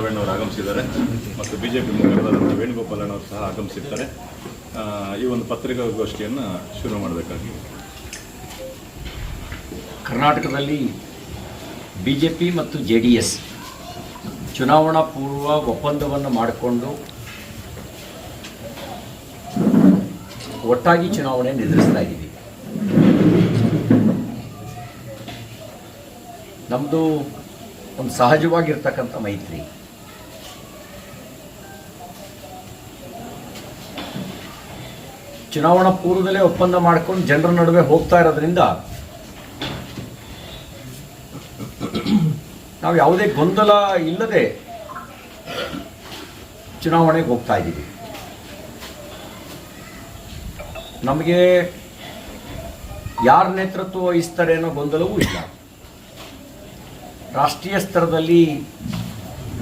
ಅವರು ಆಗಮಿಸಿದ್ದಾರೆ ಮತ್ತು ಬಿ ಜೆ ಪಿ ಮುಖಂಡರಾದಂಥ ಸಹ ಆಗಮಿಸಿರ್ತಾರೆ. ಈ ಒಂದು ಪತ್ರಿಕಾಗೋಷ್ಠಿಯನ್ನು ಶುರು ಮಾಡಬೇಕಾಗಿ ಕರ್ನಾಟಕದಲ್ಲಿ ಬಿ ಜೆ ಪಿ ಮತ್ತು ಜೆ ಡಿ ಎಸ್ ಚುನಾವಣಾ ಪೂರ್ವ ಒಪ್ಪಂದವನ್ನು ಮಾಡಿಕೊಂಡು ಒಟ್ಟಾಗಿ ಚುನಾವಣೆ ನಿರ್ಧರಿಸ್ತಾ ಇದ್ದೀವಿ. ನಮ್ಮದು ಒಂದು ಸಹಜವಾಗಿರ್ತಕ್ಕಂಥ ಮೈತ್ರಿ. ಚುನಾವಣಾ ಪೂರ್ವದಲ್ಲೇ ಒಪ್ಪಂದ ಮಾಡ್ಕೊಂಡು ಜನರ ನಡುವೆ ಹೋಗ್ತಾ ಇರೋದ್ರಿಂದ ನಾವು ಯಾವುದೇ ಗೊಂದಲ ಇಲ್ಲದೆ ಚುನಾವಣೆಗೆ ಹೋಗ್ತಾ ಇದ್ದೀವಿ. ನಮಗೆ ಯಾರ ನೇತೃತ್ವ ವಹಿಸ್ತಾರೆ ಅನ್ನೋ ಗೊಂದಲವೂ ಇಲ್ಲ. ರಾಷ್ಟ್ರೀಯ ಸ್ತರದಲ್ಲಿ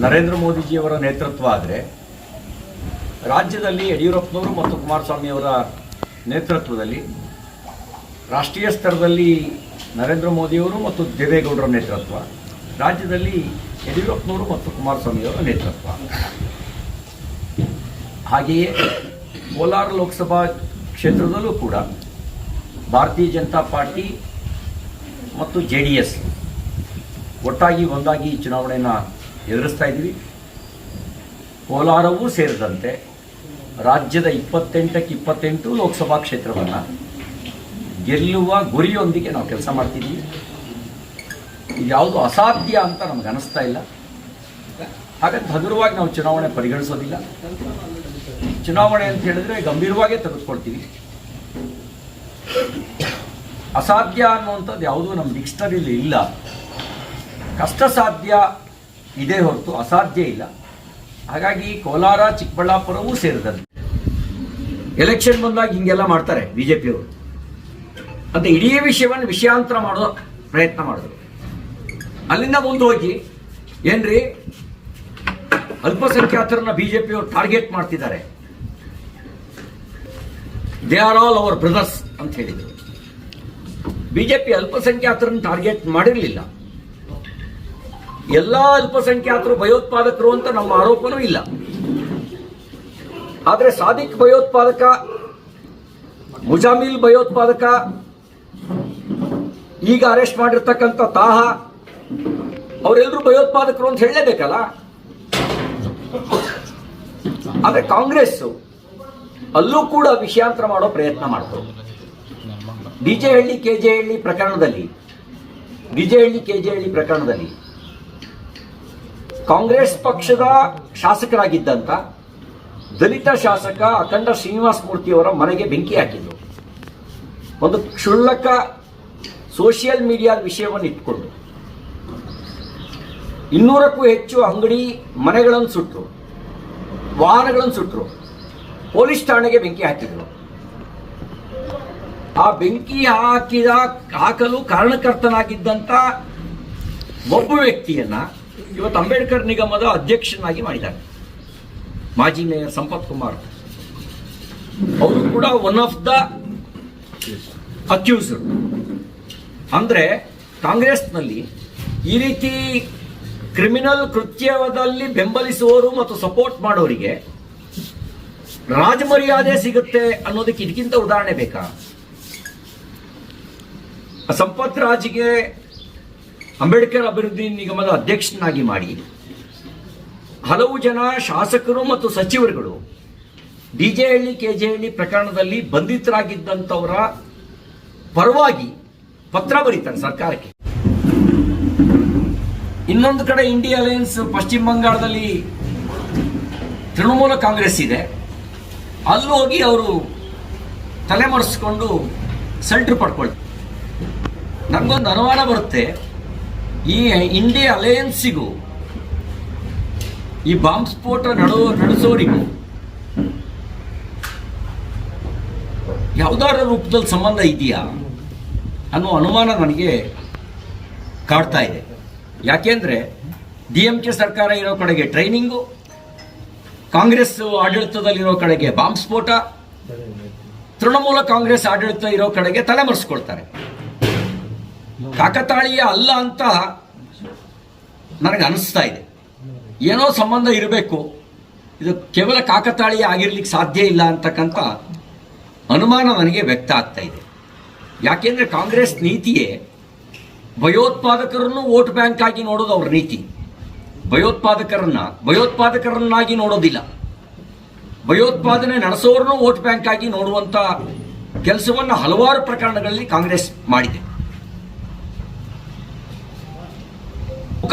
ನರೇಂದ್ರ ಮೋದಿಜಿಯವರ ನೇತೃತ್ವ ಆದರೆ ರಾಜ್ಯದಲ್ಲಿ ಯಡಿಯೂರಪ್ಪನವರು ಮತ್ತು ಕುಮಾರಸ್ವಾಮಿಯವರ ನೇತೃತ್ವದಲ್ಲಿ ರಾಷ್ಟ್ರೀಯ ಸ್ತರದಲ್ಲಿ ನರೇಂದ್ರ ಮೋದಿಯವರು ಮತ್ತು ದೇವೇಗೌಡರ ನೇತೃತ್ವ, ರಾಜ್ಯದಲ್ಲಿ ಯಡಿಯೂರಪ್ಪನವರು ಮತ್ತು ಕುಮಾರಸ್ವಾಮಿಯವರ ನೇತೃತ್ವ. ಹಾಗೆಯೇ ಕೋಲಾರ ಲೋಕಸಭಾ ಕ್ಷೇತ್ರದಲ್ಲೂ ಕೂಡ ಭಾರತೀಯ ಜನತಾ ಪಾರ್ಟಿ ಮತ್ತು ಜೆ ಡಿ ಎಸ್ ಒಟ್ಟಾಗಿ ಒಂದಾಗಿ ಚುನಾವಣೆಯನ್ನು ಎದುರಿಸ್ತಾ ಇದ್ದೀವಿ. ಕೋಲಾರವೂ ಸೇರಿದಂತೆ ರಾಜ್ಯದ ಇಪ್ಪತ್ತೆಂಟಕ್ಕೆ ಇಪ್ಪತ್ತೆಂಟು ಲೋಕಸಭಾ ಕ್ಷೇತ್ರವನ್ನು. ಗೆಲ್ಲುವ ಗುರಿಯೊಂದಿಗೆ ನಾವು ಕೆಲಸ ಮಾಡ್ತಿದ್ದೀವಿ. ಇದು ಯಾವುದು ಅಸಾಧ್ಯ ಅಂತ ನಮ್ಗೆ ಅನಿಸ್ತಾ ಇಲ್ಲ. ಹಾಗಂತ ಹಗುರವಾಗಿ ನಾವು ಚುನಾವಣೆ ಪರಿಗಣಿಸೋದಿಲ್ಲ. ಚುನಾವಣೆ ಅಂತ ಹೇಳಿದ್ರೆ ಗಂಭೀರವಾಗೇ ತೆಗೆದುಕೊಳ್ತೀವಿ. ಅಸಾಧ್ಯ ಅನ್ನುವಂಥದ್ದು ಯಾವುದೂ ನಮ್ಮ ಡಿಕ್ಷನರಿಲಿ ಇಲ್ಲ. ಕಷ್ಟ ಸಾಧ್ಯ ಇದೇ ಹೊರತು ಅಸಾಧ್ಯ ಇಲ್ಲ. ಹಾಗಾಗಿ ಕೋಲಾರ, ಚಿಕ್ಕಬಳ್ಳಾಪುರವೂ ಸೇರಿದಂತೆ. ಎಲೆಕ್ಷನ್ ಬಂದಾಗ ಹಿಂಗೆಲ್ಲ ಮಾಡ್ತಾರೆ ಬಿಜೆಪಿಯವರು ಅಂತ ಇಡೀ ವಿಷಯವನ್ನು ವಿಷಯಾಂತರ ಮಾಡೋ ಪ್ರಯತ್ನ ಮಾಡಿದ್ರು. ಅಲ್ಲಿಂದ ಮುಂದೆ ಹೋಗಿ ಏನ್ರಿ? ಅಲ್ಪಸಂಖ್ಯಾತರನ್ನ ಬಿಜೆಪಿಯವರು ಟಾರ್ಗೆಟ್ ಮಾಡ್ತಿದ್ದಾರೆ. They are all our brothers ಅಂತ ಹೇಳಿದರು. ಬಿಜೆಪಿ ಅಲ್ಪಸಂಖ್ಯಾತರನ್ನ ಟಾರ್ಗೆಟ್ ಮಾಡಿರಲಿಲ್ಲ. ಎಲ್ಲ ಅಲ್ಪಸಂಖ್ಯಾತರು ಭಯೋತ್ಪಾದಕರು ಅಂತ ನಮ್ಮ ಆರೋಪನೂ ಇಲ್ಲ. ಆದರೆ ಸಾದಿಕ್ ಭಯೋತ್ಪಾದಕ, ಮುಜಾಮಿಲ್ ಭಯೋತ್ಪಾದಕ, ಈಗ ಅರೆಸ್ಟ್ ಮಾಡಿರ್ತಕ್ಕಂಥ ತಾಹ ಅವರೆಲ್ಲರೂ ಭಯೋತ್ಪಾದಕರು ಅಂತ ಹೇಳಲೇಬೇಕಲ್ಲ? ಆದರೆ ಕಾಂಗ್ರೆಸ್ ಅಲ್ಲೂ ಕೂಡ ವಿಷಯಾಂತರ ಮಾಡೋ ಪ್ರಯತ್ನ ಮಾಡ್ತು ಜೆ ಕೆಜೆಹಳ್ಳಿ ಪ್ರಕರಣದಲ್ಲಿ ಡಿಜೆಹಳ್ಳಿ ಕೆಜೆಹಳ್ಳಿ ಪ್ರಕರಣದಲ್ಲಿ ಕಾಂಗ್ರೆಸ್ ಪಕ್ಷದ ಶಾಸಕರಾಗಿದ್ದಂಥ ದಲಿತ ಶಾಸಕ ಅಖಂಡ ಶ್ರೀನಿವಾಸ ಮೂರ್ತಿಯವರ ಮನೆಗೆ ಬೆಂಕಿ ಹಾಕಿದ್ರು ಒಂದು ಕ್ಷುಲ್ಲಕ ಸೋಷಿಯಲ್ ಮೀಡಿಯಾದ ವಿಷಯವನ್ನು ಇಟ್ಕೊಂಡು. ಇನ್ನೂರಕ್ಕೂ ಹೆಚ್ಚು ಅಂಗಡಿ ಮನೆಗಳನ್ನು ಸುಟ್ಟರು ವಾಹನಗಳನ್ನು ಸುಟ್ಟರು ಪೊಲೀಸ್ ಠಾಣೆಗೆ ಬೆಂಕಿ ಹಾಕಿದರು. ಆ ಬೆಂಕಿ ಹಾಕಿದ, ಹಾಕಲು ಕಾರಣಕರ್ತನಾಗಿದ್ದಂಥ ಒಬ್ಬ ವ್ಯಕ್ತಿಯನ್ನ ಇವತ್ತು ಅಂಬೇಡ್ಕರ್ ನಿಗಮದ ಅಧ್ಯಕ್ಷನಾಗಿ ಮಾಡಿದ್ದಾರೆ. ಮಾಜಿ ಮೇಯರ್ ಸಂಪತ್ ಕುಮಾರ್. ಅವರು ಕೂಡ ಒನ್ ಆಫ್ ದ ಅಕ್ಯೂಸ್ಡ್ ಅಂದ್ರೆ ಕಾಂಗ್ರೆಸ್ನಲ್ಲಿ ಈ ರೀತಿ ಕ್ರಿಮಿನಲ್ ಕೃತ್ಯದಲ್ಲಿ ಬೆಂಬಲಿಸುವವರು ಮತ್ತು ಸಪೋರ್ಟ್ ಮಾಡೋರಿಗೆ ರಾಜಮರ್ಯಾದೆ ಸಿಗುತ್ತೆ ಅನ್ನೋದಕ್ಕೆ ಇದಕ್ಕಿಂತ ಉದಾಹರಣೆ ಬೇಕಾ? ಸಂಪತ್ ರಾಜ್ಗೆ ಅಂಬೇಡ್ಕರ್ ಅಭಿವೃದ್ಧಿ ನಿಗಮದ ಅಧ್ಯಕ್ಷನಾಗಿ ಮಾಡಿ. ಹಲವು ಜನ ಶಾಸಕರು ಮತ್ತು ಸಚಿವರುಗಳು ಡಿಜೆಹಳ್ಳಿ ಕೆಜೆಹಳ್ಳಿ ಪ್ರಕರಣದಲ್ಲಿ ಬಂಧಿತರಾಗಿದ್ದಂಥವರ ಪರವಾಗಿ ಪತ್ರ ಬರೀತಾರೆ ಸರ್ಕಾರಕ್ಕೆ. ಇನ್ನೊಂದು ಕಡೆ ಇಂಡಿಯಾ ಅಲಯನ್ಸ್ ಪಶ್ಚಿಮ ಬಂಗಾಳದಲ್ಲಿ ತೃಣಮೂಲ ಕಾಂಗ್ರೆಸ್ ಇದೆ. ಅಲ್ಲಿ ಹೋಗಿ ಅವರು ತಲೆಮರೆಸಿಕೊಂಡು ಸೆಂಟ್ರ್ ಪಡ್ಕೊಳ್ತಾರೆ. ನನಗೊಂದು ಅನುಮಾನ ಬರುತ್ತೆ. ಈ ಇಂಡಿಯಾ ಅಲಯನ್ಸಿಗೂ ಈ ಬಾಂಬ್ ಸ್ಫೋಟ ನಡೋ ನಡೆಸೋರಿಗೂ ಯಾವುದಾರ ರೂಪದಲ್ಲಿ ಸಂಬಂಧ ಇದೆಯಾ ಅನ್ನೋ ಅನುಮಾನ ನನಗೆ ಕಾಡ್ತಾ ಇದೆ. ಯಾಕೆಂದ್ರೆ ಡಿ ಎಂ ಕೆ ಸರ್ಕಾರ ಇರೋ ಕಡೆಗೆ ಟ್ರೈನಿಂಗು, ಕಾಂಗ್ರೆಸ್ ಆಡಳಿತದಲ್ಲಿರೋ ಕಡೆಗೆ ಬಾಂಬ್ ಸ್ಫೋಟ, ತೃಣಮೂಲ ಕಾಂಗ್ರೆಸ್ ಆಡಳಿತ ಇರೋ ಕಡೆಗೆ ತಲೆಮರೆಸ್ಕೊಳ್ತಾರೆ ಕಾಕತಾಳೀಯ ಅಲ್ಲ ಅಂತ ನನಗೆ ಅನಿಸ್ತಾ ಇದೆ. ಏನೋ ಸಂಬಂಧ ಇರಬೇಕು. ಇದು ಕೇವಲ ಕಾಕತಾಳೀಯ ಆಗಿರ್ಲಿಕ್ಕೆ ಸಾಧ್ಯ ಇಲ್ಲ ಅಂತಕ್ಕಂಥ ಅನುಮಾನ ನನಗೆ ವ್ಯಕ್ತ ಆಗ್ತಾ ಇದೆ. ಯಾಕೆಂದ್ರೆ ಕಾಂಗ್ರೆಸ್ ನೀತಿಯೇ ಭಯೋತ್ಪಾದಕರನ್ನು ವೋಟ್ ಬ್ಯಾಂಕ್ ಆಗಿ ನೋಡೋದು ಅವ್ರ ನೀತಿ. ಭಯೋತ್ಪಾದಕರನ್ನ, ಭಯೋತ್ಪಾದಕರನ್ನಾಗಿ ನೋಡೋದಿಲ್ಲ. ಭಯೋತ್ಪಾದನೆ ನಡೆಸೋರನ್ನು ವೋಟ್ ಬ್ಯಾಂಕ್ ಆಗಿ ನೋಡುವಂತ ಕೆಲಸವನ್ನು ಹಲವಾರು ಪ್ರಕರಣಗಳಲ್ಲಿ ಕಾಂಗ್ರೆಸ್ ಮಾಡಿದೆ.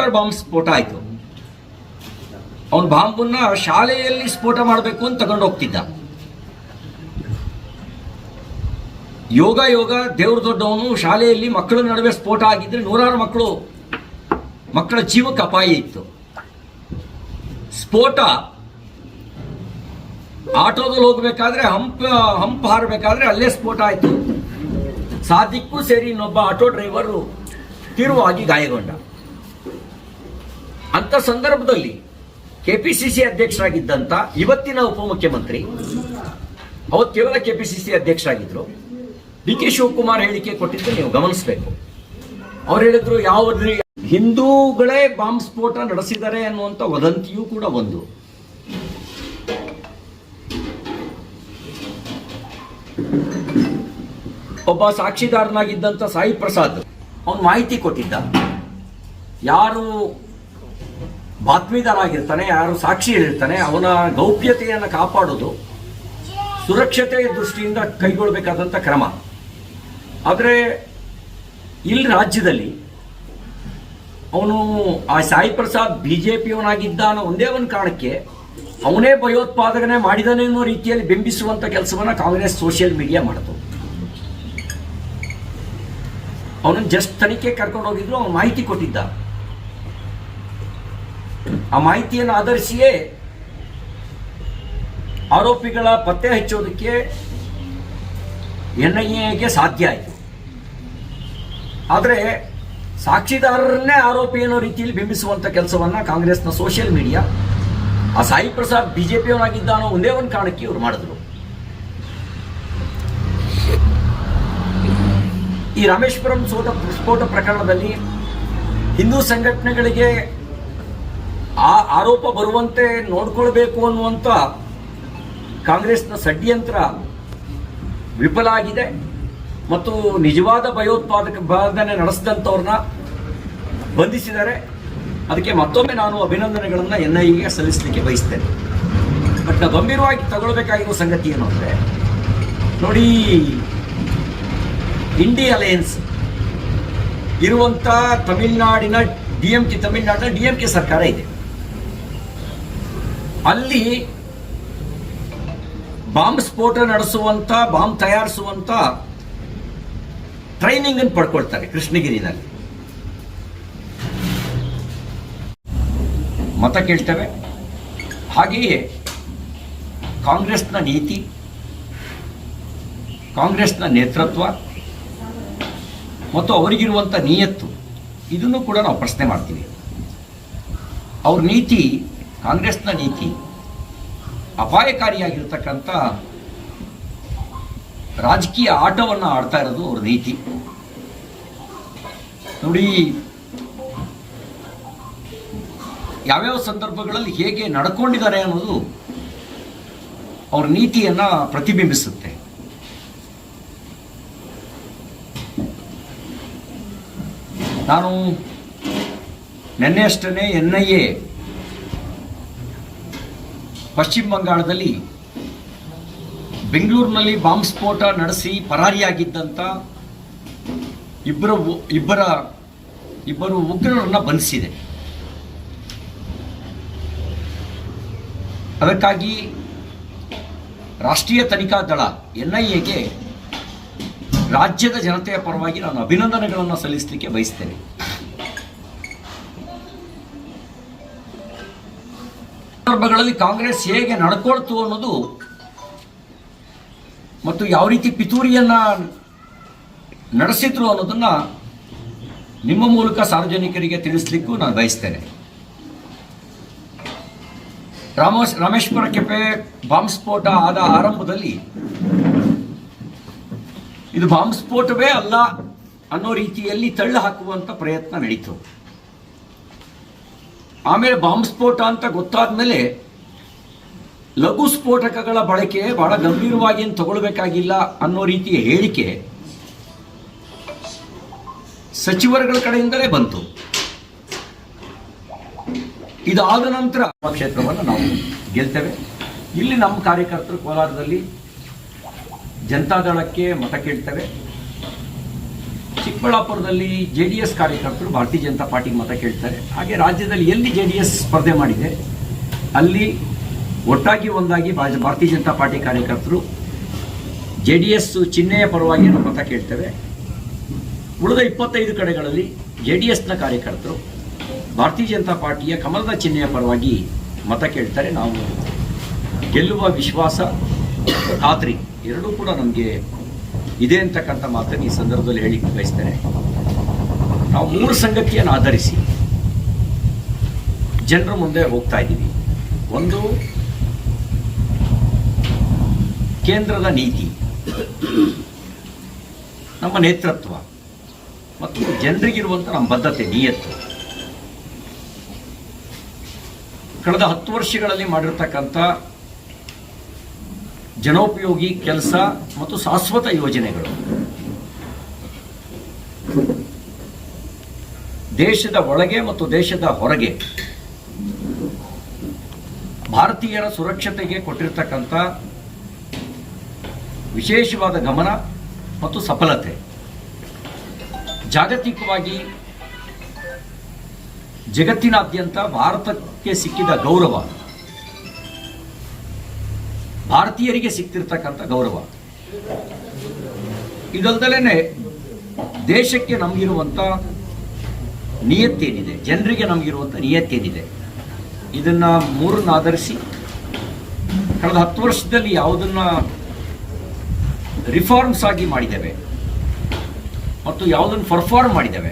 ಬಾಂಬ್ ಸ್ಫೋಟ ಆಯಿತು. ಅವನು ಬಾಂಬನ್ನ ಶಾಲೆಯಲ್ಲಿ ಸ್ಫೋಟ ಮಾಡಬೇಕು ಅಂತ ತಗೊಂಡು ಹೋಗ್ತಿದ್ದ. ಯೋಗ ಯೋಗ, ದೇವ್ರ ದೊಡ್ಡವನು, ಶಾಲೆಯಲ್ಲಿ ಮಕ್ಕಳ ನಡುವೆ ಸ್ಫೋಟ ಆಗಿದ್ರೆ ನೂರಾರು ಮಕ್ಕಳು, ಮಕ್ಕಳ ಜೀವಕ್ಕೆ ಅಪಾಯ ಇತ್ತು. ಸ್ಫೋಟ, ಆಟೋದಲ್ಲಿ ಹೋಗ್ಬೇಕಾದ್ರೆ ಹಂಪ್ ಹಂಪ್ ಹಾರಬೇಕಾದ್ರೆ ಅಲ್ಲೇ ಸ್ಫೋಟ ಆಯ್ತು. ಸಾದಿಕ್ಕೂ ಸೇರಿ ಇನ್ನೊಬ್ಬ ಆಟೋ ಡ್ರೈವರು ತೀವ್ರವಾಗಿ ಗಾಯಗೊಂಡ. ಅಂತ ಸಂದರ್ಭದಲ್ಲಿ ಕೆಪಿಸಿಸಿ ಅಧ್ಯಕ್ಷರಾಗಿದ್ದಂತ ಇವತ್ತಿನ ಉಪಮುಖ್ಯಮಂತ್ರಿ, ಅವತ್ತು ಕೇವಲ ಕೆಪಿಸಿಸಿ ಅಧ್ಯಕ್ಷರಾಗಿದ್ದರು ಡಿ ಕೆ ಶಿವಕುಮಾರ್ ಹೇಳಿಕೆ ಕೊಟ್ಟಿದ್ದು ನೀವು ಗಮನಿಸಬೇಕು. ಅವ್ರು ಹೇಳಿದ್ರು ಯಾವ ಹಿಂದೂಗಳೇ ಬಾಂಬ್ ಸ್ಫೋಟ ನಡೆಸಿದ್ದಾರೆ ಅನ್ನುವಂಥ ವದಂತಿಯೂ ಕೂಡ ಒಂದು. ಒಬ್ಬ ಸಾಕ್ಷಿದಾರನಾಗಿದ್ದಂಥ ಸಾಯಿ ಪ್ರಸಾದ್ ಅವನು ಮಾಹಿತಿ ಕೊಟ್ಟಿದ್ದ. ಯಾರು ಬಾತ್ಮೀದಾರಾಗಿರ್ತಾನೆ, ಯಾರು ಸಾಕ್ಷಿ ಹೇಳಿರ್ತಾನೆ, ಅವನ ಗೌಪ್ಯತೆಯನ್ನು ಕಾಪಾಡೋದು ಸುರಕ್ಷತೆಯ ದೃಷ್ಟಿಯಿಂದ ಕೈಗೊಳ್ಳಬೇಕಾದಂಥ ಕ್ರಮ. ಆದರೆ ಇಲ್ಲಿ ರಾಜ್ಯದಲ್ಲಿ ಅವನು ಆ ಸಾಯಿ ಪ್ರಸಾದ್ ಬಿ ಜೆ ಪಿಯವನಾಗಿದ್ದ ಅನ್ನೋ ಒಂದೇ ಒಂದು ಕಾರಣಕ್ಕೆ ಅವನೇ ಭಯೋತ್ಪಾದನೆ ಮಾಡಿದಾನೆ ಅನ್ನೋ ರೀತಿಯಲ್ಲಿ ಬಿಂಬಿಸುವಂಥ ಕೆಲಸವನ್ನು ಕಾಂಗ್ರೆಸ್ ಸೋಷಿಯಲ್ ಮೀಡಿಯಾ ಮಾಡಿತು. ಅವನನ್ನು ಜಸ್ಟ್ ತನಿಖೆ ಕರ್ಕೊಂಡು ಹೋಗಿದ್ರು ಅವನು ಮಾಹಿತಿ ಕೊಟ್ಟಿದ್ದ. ಆ ಮಾಹಿತಿಯನ್ನು ಆಧರಿಸಿಯೇ ಆರೋಪಿಗಳ ಪತ್ತೆ ಹಚ್ಚೋದಕ್ಕೆ ಎನ್ ಐ ಎಗೆ ಸಾಧ್ಯ ಆಯಿತು. ಆದರೆ ಸಾಕ್ಷಿದಾರರನ್ನೇ ಆರೋಪಿ ಅನ್ನೋ ರೀತಿಯಲ್ಲಿ ಬಿಂಬಿಸುವಂಥ ಕೆಲಸವನ್ನ ಕಾಂಗ್ರೆಸ್ನ ಸೋಷಿಯಲ್ ಮೀಡಿಯಾ ಆ ಸಾಯಿ ಪ್ರಸಾದ್ ಬಿಜೆಪಿಯವನಾಗಿದ್ದ ಅನ್ನೋ ಒಂದೇ ಒಂದು ಕಾರಣಕ್ಕೆ ಇವರು ಮಾಡಿದ್ರು. ಈ ರಾಮೇಶ್ವರಂ ಸ್ಫೋಟ ಪ್ರಕರಣದಲ್ಲಿ ಹಿಂದೂ ಸಂಘಟನೆಗಳಿಗೆ ಆ ಆರೋಪ ಬರುವಂತೆ ನೋಡ್ಕೊಳ್ಬೇಕು ಅನ್ನುವಂಥ ಕಾಂಗ್ರೆಸ್ನ ಷಡ್ಯಂತ್ರ ವಿಫಲ ಆಗಿದೆ. ಮತ್ತು ನಿಜವಾದ ಭಯೋತ್ಪಾದಕ ಬಾಧನೆ ನಡೆಸಿದಂಥವ್ರನ್ನ ಬಂಧಿಸಿದ್ದಾರೆ. ಅದಕ್ಕೆ ಮತ್ತೊಮ್ಮೆ ನಾನು ಅಭಿನಂದನೆಗಳನ್ನು ಎನ್ ಐಗೆ ಸಲ್ಲಿಸಲಿಕ್ಕೆ ಬಯಸ್ತೇನೆ. ಬಟ್ ಗಂಭೀರವಾಗಿ ತಗೊಳ್ಬೇಕಾಗಿರೋ ಸಂಗತಿ ಏನು ಅಂದರೆ, ನೋಡಿ, ಇಂಡಿ ಅಲಯನ್ಸ್ ಇರುವಂಥ ತಮಿಳುನಾಡಿನ ಡಿ ಎಂ ಕೆ ತಮಿಳುನಾಡಿನ ಡಿ ಎಂ ಕೆ ಸರ್ಕಾರ ಇದೆ. ಅಲ್ಲಿ ಬಾಂಬ್ ಸ್ಫೋಟ ನಡೆಸುವಂತ, ಬಾಂಬ್ ತಯಾರಿಸುವಂತ ಟ್ರೈನಿಂಗ್ ಅನ್ನು ಪಡ್ಕೊಳ್ತಾರೆ ಕೃಷ್ಣಗಿರಿನಲ್ಲಿ. ಮತ ಕೇಳ್ತೇವೆ. ಹಾಗೆಯೇ ಕಾಂಗ್ರೆಸ್ನ ನೀತಿ, ಕಾಂಗ್ರೆಸ್ನ ನೇತೃತ್ವ ಮತ್ತು ಅವರಿಗಿರುವಂಥ ನಿಯತ್ತು, ಇದನ್ನು ಕೂಡ ನಾವು ಪ್ರಶ್ನೆ ಮಾಡ್ತೀವಿ. ಅವ್ರ ನೀತಿ ಕಾಂಗ್ರೆಸ್ನ ನೀತಿ ಅಪಾಯಕಾರಿಯಾಗಿರ್ತಕ್ಕಂಥ ರಾಜಕೀಯ ಆಟವನ್ನು ಆಡ್ತಾ ಇರೋದು ಅವ್ರ ನೀತಿ. ನೋಡಿ, ಯಾವ್ಯಾವ ಸಂದರ್ಭಗಳಲ್ಲಿ ಹೇಗೆ ನಡ್ಕೊಂಡಿದ್ದಾರೆ ಅನ್ನೋದು ಅವ್ರ ನೀತಿಯನ್ನ ಪ್ರತಿಬಿಂಬಿಸುತ್ತೆ. ನಾನು ನಿನ್ನೆಯಷ್ಟೇ ಎನ್ ಐ ಎ ಪಶ್ಚಿಮ ಬಂಗಾಳದಲ್ಲಿ ಬೆಂಗಳೂರಿನಲ್ಲಿ ಬಾಂಬ್ ಸ್ಫೋಟ ನಡೆಸಿ ಪರಾರಿಯಾಗಿದ್ದಂಥ ಇಬ್ಬರ ಇಬ್ಬರ, ಇಬ್ಬರು ಉಗ್ರರನ್ನು ಬಂಧಿಸಿದೆ. ಅದಕ್ಕಾಗಿ ರಾಷ್ಟ್ರೀಯ ತನಿಖಾ ದಳ ಎನ್ ಐ ಎಗೆ ರಾಜ್ಯದ ಜನತೆಯ ಪರವಾಗಿ ನಾನು ಅಭಿನಂದನೆಗಳನ್ನು ಸಲ್ಲಿಸಲಿಕ್ಕೆ ಬಯಸ್ತೇನೆ. ಸಂದರ್ಭಗಳಲ್ಲಿ ಕಾಂಗ್ರೆಸ್ ಹೇಗೆ ನಡ್ಕೊಳ್ತು ಅನ್ನೋದು ಮತ್ತು ಯಾವ ರೀತಿ ಪಿತೂರಿಯನ್ನ ನಡೆಸಿದ್ರು ಅನ್ನೋದನ್ನ ನಿಮ್ಮ ಮೂಲಕ ಸಾರ್ವಜನಿಕರಿಗೆ ತಿಳಿಸ್ಲಿಕ್ಕೂ ನಾನು ಬಯಸ್ತೇನೆ. ರಾಮೋಸ್, ರಾಮೇಶ್ವರ ಕೆಪೆ ಬಾಂಬ್ ಸ್ಫೋಟ ಆದ ಆರಂಭದಲ್ಲಿ ಇದು ಬಾಂಬ್ ಸ್ಫೋಟವೇ ಅಲ್ಲ ಅನ್ನೋ ರೀತಿಯಲ್ಲಿ ತಳ್ಳು ಹಾಕುವಂತ ಪ್ರಯತ್ನ ನಡೀತು. ಆಮೇಲೆ ಬಾಂಬ್ ಸ್ಫೋಟ ಅಂತ ಗೊತ್ತಾದ ಮೇಲೆ ಲಘು ಸ್ಫೋಟಕಗಳ ಬಳಕೆ ಬಹಳ ಗಂಭೀರವಾಗಿ ಏನು ತಗೊಳ್ಬೇಕಾಗಿಲ್ಲ ಅನ್ನೋ ರೀತಿಯ ಹೇಳಿಕೆ ಸಚಿವರುಗಳ ಕಡೆಯಿಂದಲೇ ಬಂತು. ಇದಾದ ನಂತರ ಕ್ಷೇತ್ರವನ್ನು ನಾವು ಗೆಲ್ತೇವೆ. ಇಲ್ಲಿ ನಮ್ಮ ಕಾರ್ಯಕರ್ತರು ಕೋಲಾರದಲ್ಲಿ ಜನತಾದಳಕ್ಕೆ ಮತ ಕೇಳ್ತೇವೆ. ಚಿಕ್ಕಬಳ್ಳಾಪುರದಲ್ಲಿ ಜೆ ಡಿ ಎಸ್ ಕಾರ್ಯಕರ್ತರು ಭಾರತೀಯ ಜನತಾ ಪಾರ್ಟಿಗೆ ಮತ ಕೇಳ್ತಾರೆ. ಹಾಗೆ ರಾಜ್ಯದಲ್ಲಿ ಎಲ್ಲಿ ಜೆ ಡಿ ಎಸ್ ಸ್ಪರ್ಧೆ ಮಾಡಿದೆ, ಅಲ್ಲಿ ಒಟ್ಟಾಗಿ ಒಂದಾಗಿ ಭಾರತೀಯ ಜನತಾ ಪಾರ್ಟಿ ಕಾರ್ಯಕರ್ತರು ಜೆ ಡಿ ಎಸ್ ಚಿಹ್ನೆಯ ಪರವಾಗಿ ಮತ ಕೇಳ್ತೇವೆ. ಉಳಿದ ಇಪ್ಪತ್ತೈದು ಕಡೆಗಳಲ್ಲಿ ಜೆ ಡಿ ಎಸ್ನ ಕಾರ್ಯಕರ್ತರು ಭಾರತೀಯ ಜನತಾ ಪಾರ್ಟಿಯ ಕಮಲದ ಚಿಹ್ನೆಯ ಪರವಾಗಿ ಮತ ಕೇಳ್ತಾರೆ. ನಾವು ಗೆಲ್ಲುವ ವಿಶ್ವಾಸ ಖಾತ್ರಿ ಎರಡೂ ಕೂಡ ನಮಗೆ ಇದೆ ಅಂತಕ್ಕಂಥ ಮಾತನ್ನು ಈ ಸಂದರ್ಭದಲ್ಲಿ ಹೇಳಿ ಬಯಸ್ತೇನೆ. ನಾವು ಮೂರು ಸಂಗತಿಯನ್ನು ಆಧರಿಸಿ ಜನರ ಮುಂದೆ ಹೋಗ್ತಾ ಇದ್ದೀವಿ. ಒಂದು, ಕೇಂದ್ರದ ನೀತಿ, ನಮ್ಮ ನೇತೃತ್ವ ಮತ್ತು ಜನರಿಗಿರುವಂಥ ನಮ್ಮ ಬದ್ಧತೆ ನಿಯತ್ತು ಕಳೆದ ಹತ್ತು ವರ್ಷಗಳಲ್ಲಿ ಮಾಡಿರ್ತಕ್ಕಂಥ ಜನೋಪಯೋಗಿ ಕೆಲಸ ಮತ್ತು ಶಾಶ್ವತ ಯೋಜನೆಗಳು. ದೇಶದ ಒಳಗೆ ಮತ್ತು ದೇಶದ ಹೊರಗೆ ಭಾರತೀಯರ ಸುರಕ್ಷತೆಗೆ ಕೊಟ್ಟಿರ್ತಕ್ಕಂಥ ವಿಶೇಷವಾದ ಗಮನ ಮತ್ತು ಸಫಲತೆ. ಜಾಗತಿಕವಾಗಿ ಜಗತ್ತಿನಾದ್ಯಂತ ಭಾರತಕ್ಕೆ ಸಿಕ್ಕಿದ ಗೌರವ. ಭಾರತೀಯರಿಗೆ ಸಿಕ್ತಿರ್ತಕ್ಕಂಥ ಗೌರವ. ಇದಲ್ದಲೇ ದೇಶಕ್ಕೆ ನಮಗಿರುವಂಥ ನಿಯತ್ತೇನಿದೆ, ಜನರಿಗೆ ನಮಗಿರುವಂಥ ನಿಯತ್ತೇನಿದೆ, ಇದನ್ನು ಮೂರನ್ನ ಆಧರಿಸಿ ಕಳೆದ ಹತ್ತು ವರ್ಷದಲ್ಲಿ ಯಾವುದನ್ನು ರಿಫಾರ್ಮ್ಸ್ ಆಗಿ ಮಾಡಿದ್ದೇವೆ ಮತ್ತು ಯಾವುದನ್ನು ಪರ್ಫಾರ್ಮ್ ಮಾಡಿದ್ದೇವೆ.